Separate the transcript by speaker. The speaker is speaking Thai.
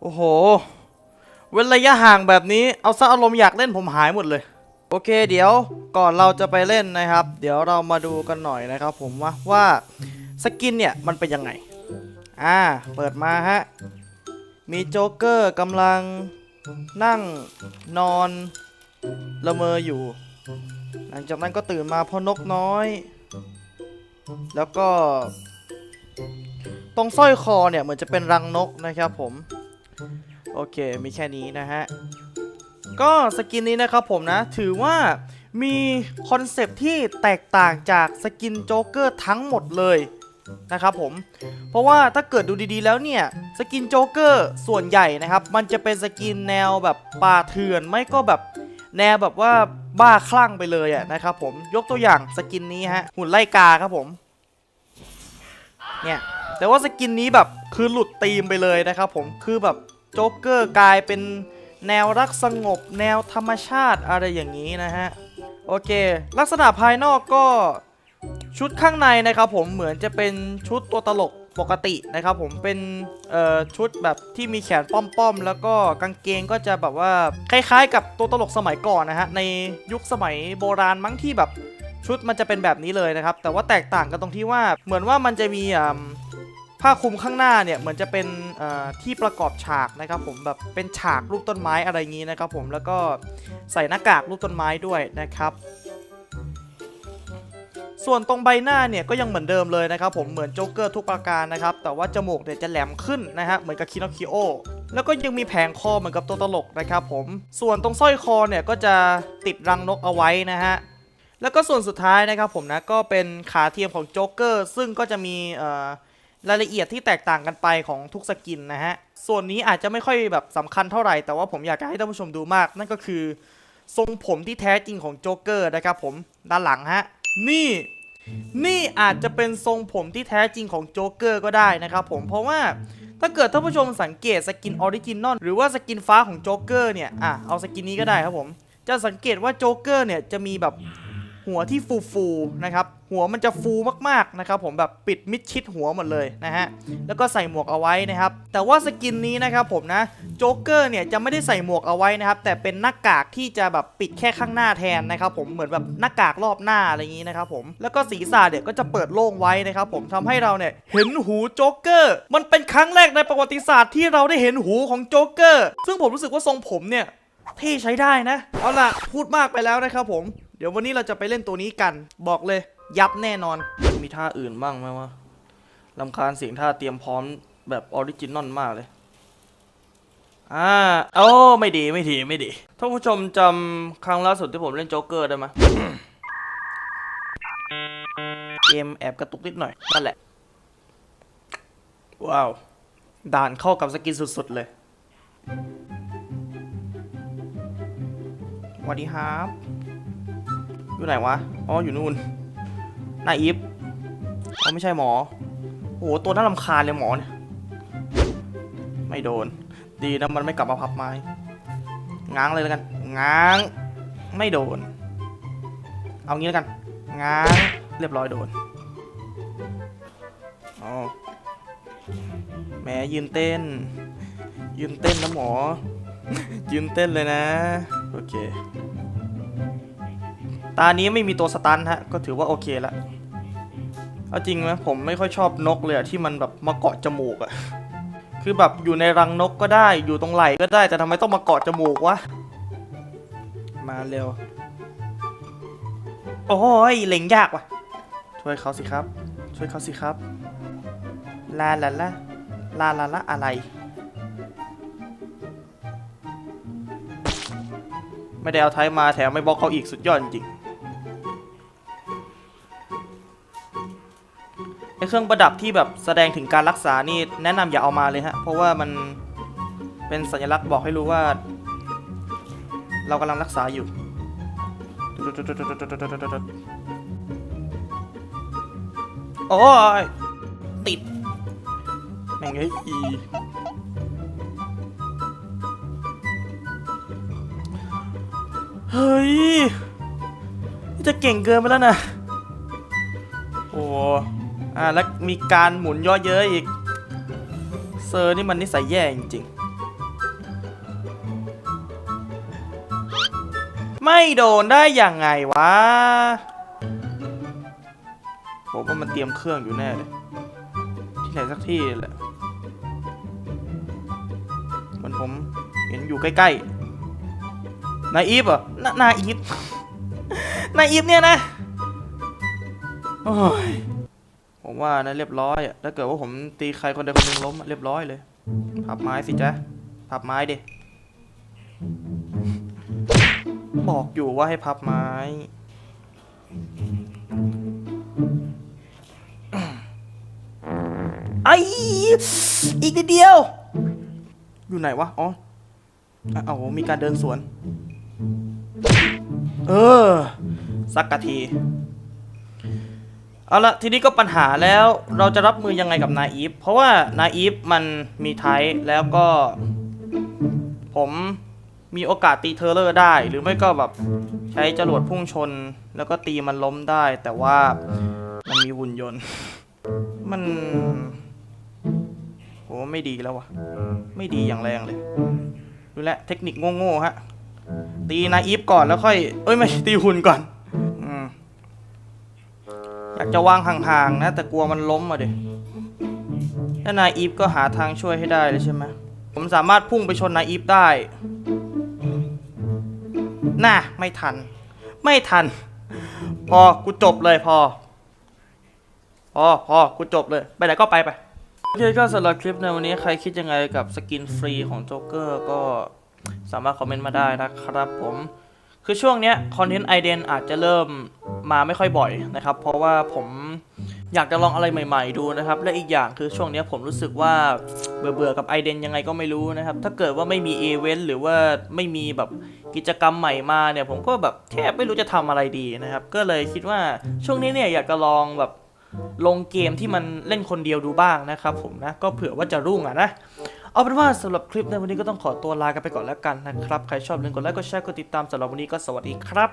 Speaker 1: โอ้โห เว้นระยะห่างแบบนี้ เอาซะอารมณ์อยากเล่นผมหายหมดเลย โอเค เดี๋ยวก่อนเราจะไปเล่นนะครับ เดี๋ยวเรามาดูกันหน่อยนะครับ ผมว่าว่าสกินเนี่ยมันเป็นยังไง อ่า เปิดมาฮะ มีโจ๊กเกอร์กำลังนั่งนอนละเมออยู่ หลังจากนั้นก็ตื่นมาเพราะนกน้อย แล้วก็ ตรงสร้อยคอเนี่ยเหมือนจะเป็นรังนกนะครับผม อเค มีแค่นี้นะฮะ ก็สกินนี้นะครับผมนะ ถือว่ามีคอนเซปที่แตกต่างจากสกินโจ๊กเกอร์ทั้งหมดเลยนะครับผม เพราะว่าถ้าเกิดดูดีๆแล้วเนี่ย สกินโจ๊กเกอร์ส่วนใหญ่นะครับ มันจะเป็นสกินแนวแบบป่าเถื่อนไม่ก็แบบแนวแบบว่าบ้าคลั่งไปเลยอะนะครับผมยกตัวอย่างสกินนี้ฮะหุ่นไล่กาครับผมเนี่ยแต่ว่าสกินนี้แบบคือหลุดธีมไปเลยนะครับผมคือแบบ โจ๊กเกอร์กลายเป็นแนวรักสงบ แนวธรรมชาติอะไรอย่างนี้นะฮะ โอเค ลักษณะภายนอกก็ชุดข้างในนะครับผมเหมือนจะเป็นชุดตัวตลกปกตินะครับผมเป็นชุดแบบที่มีแขนป้อมๆ แล้วก็กางเกงก็จะแบบว่าคล้ายๆ กับตัวตลกสมัยก่อนนะฮะในยุคสมัยโบราณมั้งที่แบบชุดมันจะเป็นแบบนี้เลยนะครับ แต่ว่าแตกต่างกันตรงที่ว่าเหมือนว่ามันจะมี ผ้าคลุมข้างหน้าเนี่ยเหมือนจะเป็นที่ประกอบฉากนะครับผมแบบเป็นฉากรูปต้นไม้อะไรงนี้นะครับผมแล้วก็ใส่หน้ากากรูปต้นไม้ด้วยนะครับ ส่วนตรงใบหน้าเนี่ยก็ยังเหมือนเดิมเลยนะครับผมเหมือนโจ๊กเกอร์ทุกประการนะครับแต่ว่าจมูกเนี่ยจะแหลมขึ้นนะฮะเหมือนกับคิโนคิโอแล้วก็ยังมีแผงคอเหมือนกับตัวตลกนะครับผมส่วนตรงสร้อยคอเนี่ยก็จะติดรังนกเอาไว้นะฮะแล้วก็ส่วนสุดท้ายนะครับผมนะก็เป็นขาเทียมของโจ๊กเกอร์ซึ่งก็จะมีเอ่อ รายละเอียดที่แตกต่างกันไปของทุกสกินนะฮะ ส่วนนี้อาจจะไม่ค่อยแบบสำคัญเท่าไหร่ แต่ว่าผมอยากให้ท่านผู้ชมดูมาก นั่นก็คือ ทรงผมที่แท้จริงของโจ๊กเกอร์นะครับผมด้านหลังฮะ นี่ นี่อาจจะเป็นทรงผมที่แท้จริงของโจ๊กเกอร์ก็ได้นะครับผมเพราะว่าถ้าเกิดท่านผู้ชมสังเกตสกินออริจินอลหรือว่าสกินฟ้าของโจ๊กเกอร์เนี่ยอะเอาสกินนี้ก็ได้ครับผม จะสังเกตว่าโจ๊กเกอร์เนี่ยจะมีแบบ หัวที่ฟูๆนะครับหัวมันจะฟูมากๆนะครับผมแบบปิดมิดชิดหัวหมดเลยนะฮะแล้วก็ใส่หมวกเอาไว้นะครับแต่ว่าสกินนี้นะครับผมนะโจ๊กเกอร์เนี่ยจะไม่ได้ใส่หมวกเอาไว้นะครับแต่เป็นหน้ากากที่จะแบบปิดแค่ข้างหน้าแทนนะครับผมเหมือนแบบหน้ากากรอบหน้าอะไรอย่างนี้นะครับผมแล้วก็ศีรษะเนี่ยก็จะเปิดโล่งไว้นะครับผมทำให้เราเนี่ยเห็นหูโจ๊กเกอร์มันเป็นครั้งแรกในประวัติศาสตร์ที่เราได้เห็นหูของโจ๊กเกอร์ซึ่งผมรู้สึกว่าทรงผมเนี่ยเท่ใช้ได้นะเอาล่ะพูดมากไปแล้วนะครับผม เดี๋ยววันนี้เราจะไปเล่นตัวนี้กัน บอกเลย ยับแน่นอน มีท่าอื่นบ้างไหมวะลำคาญเสียงท่าเตรียมพร้อมแบบออริจินอลมากเลย อ่า โอ้ ไม่ดีไม่ดีไม่ดี ท่านผู้ชมจำครั้งล่าสุดที่ผมเล่นโจ๊กเกอร์ได้ไหมเกมแอบกระตุกนิดหน่อย นั่นแหละ ว้าว ด่านเข้ากับสกินสุดๆเลยสวัสดีครับ อยู่ไหนวะ อ๋อ อยู่นู่นนายอีฟอ๋อไม่ใช่หมอ โอ้โห ตัวน่ารำคาญเลยหมอเนี่ย ไม่โดน ดีนะมันไม่กลับมาพับไม้ ง้างเลยแล้วกัน ง้าง ไม่โดน เอางี้แล้วกัน ง้าง เรียบร้อยโดน อ๋อ แหมยืนเต้น ยืนเต้นนะหมอ ยืนเต้นเลยนะ โอเค ตานี้ไม่มีตัวสตันฮะ ก็ถือว่าโอเคละเอาจริงนะผมไม่ค่อยชอบนกเลยอะที่มันแบบมาเกาะจมูกอะคือแบบอยู่ในรังนกก็ได้อยู่ตรงไหล่ก็ได้แต่ทำไมต้องมาเกาะจมูกวะ มาเร็ว โอ้ยเล็งยากว่ะ ช่วยเขาสิครับ ช่วยเขาสิครับ ลาลาลาลาลาลาอะไร ไม่ได้เอาไทยมาแถมไม่บล็อกเขาอีกสุดยอดจริง เครื่องประดับที่แบบแสดงถึงการรักษานี่แนะนำอย่าเอามาเลยฮะ เพราะว่ามันเป็นสัญลักษณ์บอกให้รู้ว่า เรากำลังรักษาอยู่ โอ้ยติด แม่งเอ้ยอีเฮ้ย จะเก่งเกินไปแล้วนะ อ่าแล้วมีการหมุนย่อเยอะอีก เซอร์นี่มันนิสัยแย่จริงๆ ไม่โดนได้อย่างไงวะผมว่ามันเตรียมเครื่องอยู่แน่เลย ที่ไหนสักที่แหละมันผมเห็นอยู่ใกล้ๆ นายอีฟอะนายอีฟ นายอีฟเนี่ยนะ โอ้ย ผมว่านะเรียบร้อยอะถ้าเกิดว่าผมตีใครคนใดคนหนึ่งล้มเรียบร้อยเลย พับไม้สิจ๊ะ พับไม้ดิ บอกอยู่ว่าให้พับไม้ ไออีกนิดเดียว อยู่ไหนวะ อ๋ออะเอามีการเดินสวน เออ สักกะที เอาละทีนี้ก็ปัญหาแล้วเราจะรับมือยังไงกับนาอีฟเพราะว่านาอีฟมันมีไทป์แล้วก็ ผมมีโอกาสตีเทอร์เลอร์ได้ หรือไม่ก็แบบใช้จรวดพุ่งชน แล้วก็ตีมันล้มได้ แต่ว่ามันมีหุ่นยนต์ มันโหไม่ดีแล้ววะไม่ดีอย่างแรงเลยดูแลเทคนิคโง่ๆฮะตีนาอีฟก่อนแล้วค่อย เอ้ยไม่ตีหุ่นก่อน อยากจะวางห่างๆนะ แต่กลัวมันล้มอะดิแล้วนายอีฟก็หาทางช่วยให้ได้เลยใช่ไหมผมสามารถพุ่งไปชนนายอีฟได้ น่ะ ไม่ทัน ไม่ทัน พอ กูจบเลยพอ พอ พอ กูจบเลย ไปไหนก็ไปไปโอเคก็สำหรับคลิปในวันนี้ใครคิดยังไงกับสกินฟรีของโจ๊กเกอร์ก็สามารถคอมเมนต์มาได้นะครับผม คือช่วงเนี้ยคอนเทนต์ไอเดนอาจจะเริ่มมาไม่ค่อยบ่อยนะครับ เพราะว่าผมอยากจะลองอะไรใหม่ๆดูนะครับ และอีกอย่างคือช่วงเนี้ยผมรู้สึกว่าเบื่อๆกับไอเดนยังไงก็ไม่รู้นะครับ ถ้าเกิดว่าไม่มีเอเวนต์หรือว่าไม่มีแบบกิจกรรมใหม่มาเนี่ย ผมก็แบบแทบไม่รู้จะทำอะไรดีนะครับ ก็เลยคิดว่าช่วงนี้เนี่ยอยากจะลองแบบลงเกมที่มันเล่นคนเดียวดูบ้างนะครับผมนะ ก็เผื่อว่าจะรุ่งอะนะ เอาเป็นว่าสำหรับคลิปในวันนี้ก็ต้องขอตัวลากันไปก่อนแล้วกันนะครับ ใครชอบอย่าลืมกดไลค์กดแชร์กดติดตามสำหรับวันนี้ก็สวัสดีครับ